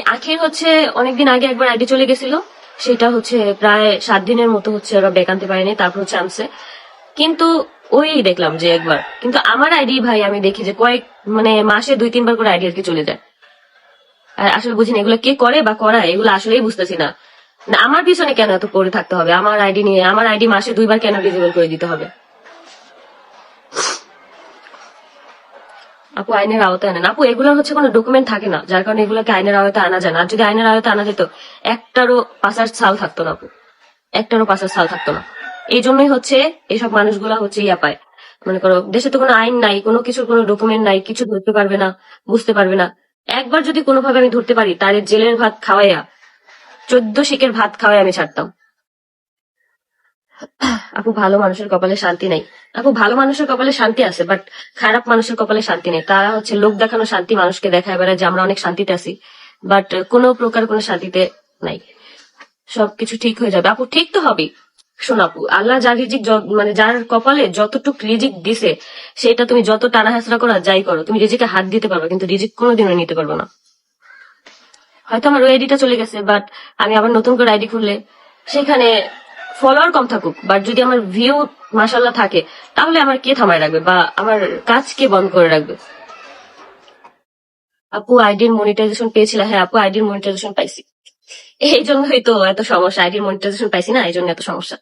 আখির হচ্ছে অনেকদিন আগে একবার আইডি চলে গেছিল। সেটা হচ্ছে প্রায় সাত দিনের মতো হচ্ছে ওরা ব্যাক আনতে পারেনি, তারপর হচ্ছে আনছে। কিন্তু ওই দেখলাম যে একবার। কিন্তু আমার আইডি ভাই আমি দেখি যে কয়েক মানে মাসে দুই, তিনবার করে আইডি আর কি চলে যায়। আর আসলে বুঝি না, এগুলো কে করে বা করায়, এগুলো আসলেই বুঝতেছি না। আমার পিছনে কেন এত পড়ে থাকতে হবে? আমার আইডি নিয়ে, আমার আইডি মাসে দুইবার কেন ডিজেবল করে দিতে হবে? আপু, আইনের আওতায় আনেন। আপু, এগুলোর হচ্ছে কোনো ডকুমেন্ট থাকে না, যার কারণে এগুলোকে আইনের আওতায় আনা যায় না। আর যদি আইনের আওতায় আনা যেত, একটারও পাশার সাল থাকতো না আপু। একটারও পাশার সাল থাকতো না। এই জন্যই হচ্ছে এইসব মানুষগুলা হচ্ছে ইয়া পায়। মনে করো, দেশে তো কোনো আইন নাই, কোনো কিছুর কোনো ডকুমেন্ট নাই, কিছু ধরতে পারবে না, বুঝতে পারবে না। একবার যদি কোনোভাবে আমি ধরতে পারি, তার জেলের ভাত খাওয়াইয়া, চোদ্দ শিকের ভাত খাওয়াই আমি ছাড়তাম। আপু, ভালো মানুষের কপালে শান্তি নাই। আপু ভালো মানুষের কপালে শান্তি আছে বাট খারাপ মানুষের কপালে শান্তি নেই। তারা হচ্ছে লোক দেখানো শান্তি মানুষকে দেখায় বেড়ায় যে আমরা অনেক শান্তিতে আছি বাট কোনো প্রকার কোনো শান্তিতে নাই। সবকিছু ঠিক হয়ে যাবে। আপু, ঠিক তো হবে শোন আপু, আল্লাহ যার রিজিক মানে যার কপালে যতটুক রিজিক দিছে, সেটা তুমি যত টানা হাসরা করো যাই করো, তুমি রিজিকে হাত দিতে পারবে, কিন্তু রিজিক কোনোদিনও নিতে পারবে না। হয়তো আমার ওই আইডিটা চলে গেছে বাট আমি আবার নতুন করে আইডি খুললে, সেখানে ফলোয়ার কম থাকুক বাট যদি আমার ভিউ মাসাল্লাহ থাকে, তাহলে আমার কে থামায় রাখবে বা আমার কাজ কে বন্ধ করে রাখবে? আপু আইডির মনিটাইজেশন পেয়েছিল হ্যাঁ আপু আইডির মনিটাইজেশন পাইছি। এই জন্যই তো এত সমস্যা আইডির মনিটাইজেশন পাইছি না এই জন্য এত সমস্যা।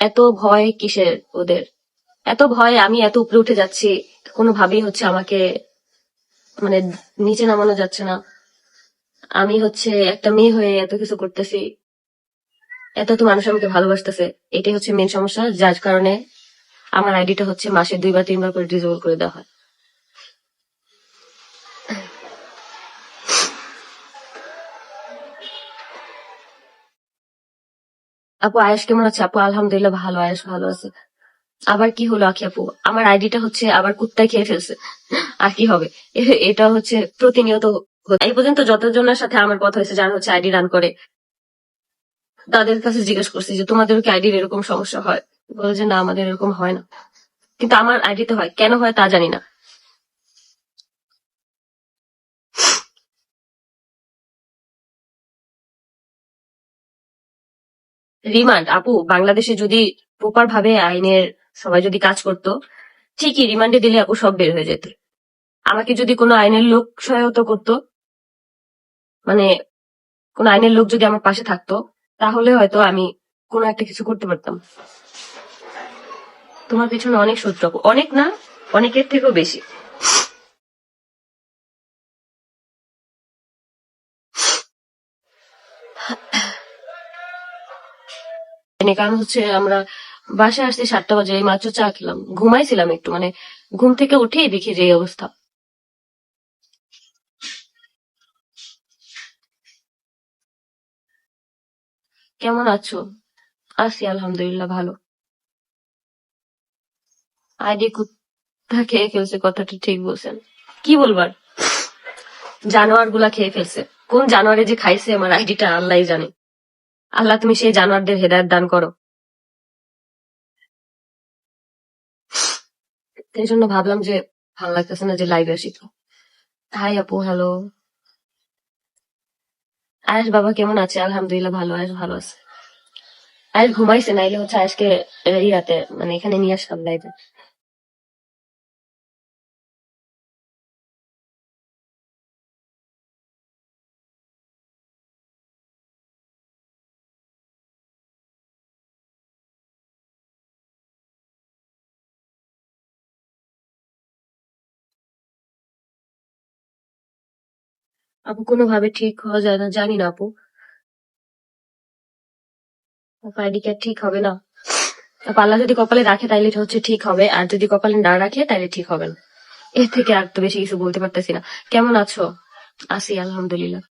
এত ভয় কিসের ওদের? এত ভয় আমি এত উপরে উঠে যাচ্ছি, কোনোভাবেই হচ্ছে আমাকে মানে নিচে নামানো যাচ্ছে না। আমি হচ্ছে একটা মেয়ে হয়ে এত কিছু করতেছি। এত তো মানুষ আমাকে ভালোবাসতেছে, এটাই হচ্ছে মেন সমস্যা, যার কারণে আমার আইডিটা হচ্ছে মাসে দুইবার, তিনবার করে ডিজেবল করে দেওয়া হয়। আপু, আয়েশ কেমন আছে? আপু, আলহামদুলিল্লাহ ভালো, আয়েশ ভালো আছে। আবার কি হলো আখি আপু? আমার আইডিটা হচ্ছে আবার কুত্তায় খেয়ে ফেলছে। আর কি হবে? এটা হচ্ছে প্রতিনিয়ত এই পর্যন্ত যতজনের সাথে আমার কথা হয়েছে, যারা হচ্ছে আইডি রান করে, তাদের কাছে জিজ্ঞেস করছি যে তোমাদের কি আইডির এরকম সমস্যা হয়? বলে যে, না, আমাদের এরকম হয় না। কিন্তু আমার আইডিতে হয়। কেন হয় তা জানি না। রিমান্ড আপু, বাংলাদেশে যদি প্রপার ভাবে আইনের সবাই যদি কাজ করতো, ঠিকই রিমান্ডে দিলে আপু সব বের হয়ে যেত। আমাকে যদি কোনো আইনের লোক সহায়তা করতো মানে কোন আইনের লোক যদি আমার পাশে থাকতো, তাহলে হয়তো আমি কোনো একটা কিছু করতে পারতাম। তোমার পিছনে অনেক শত্রু। অনেক না, অনেকের থেকেও বেশি। মানে কারণ হচ্ছে আমরা বাসায় আসছি সাতটা বাজে, এই মাত্র চা খেলাম। ঘুমাইছিলাম একটু মানে ঘুম থেকে উঠেই দেখি যে অবস্থা। কেমন আছো? আছি, আলহামদুলিল্লাহ, ভালো। আইডি কুত্তা খেয়ে ফেলছে, কথাটা ঠিক বলছেন। কি বলবার জানোয়ারগুলা খেয়ে ফেলছে। কোন জানোয়ারে যে খাইছে, আমার আইডিটা আল্লাহ জানে। আল্লাহ, তুমি সেই জানোয়ারদের হেদায়ত দান করো। এই জন্য ভাবলাম যে ভালো লাগতেছে না যে লাইভে আসি তো। হাই আপু হ্যালো আয়েশ বাবা কেমন আছে? আলহামদুলিল্লাহ ভালো, আয়েশ ভালো আছে। আয়েশ ঘুমাইছে, নাইলে হচ্ছে আজকে ইয়াতে মানে এখানে নিয়ে আসলাম লাইভে আপু, কোনোভাবে ঠিক হওয়া যায় না, জানি না আপু। ঠিক হবে না? পাল্লা যদি কপালে রাখে তাইলে হচ্ছে ঠিক হবে, আর যদি কপালে না রাখে তাইলে ঠিক হবে না। এর থেকে আর তো বেশি কিছু বলতে পারতেছি না। কেমন আছো? আসি, আলহামদুলিল্লাহ।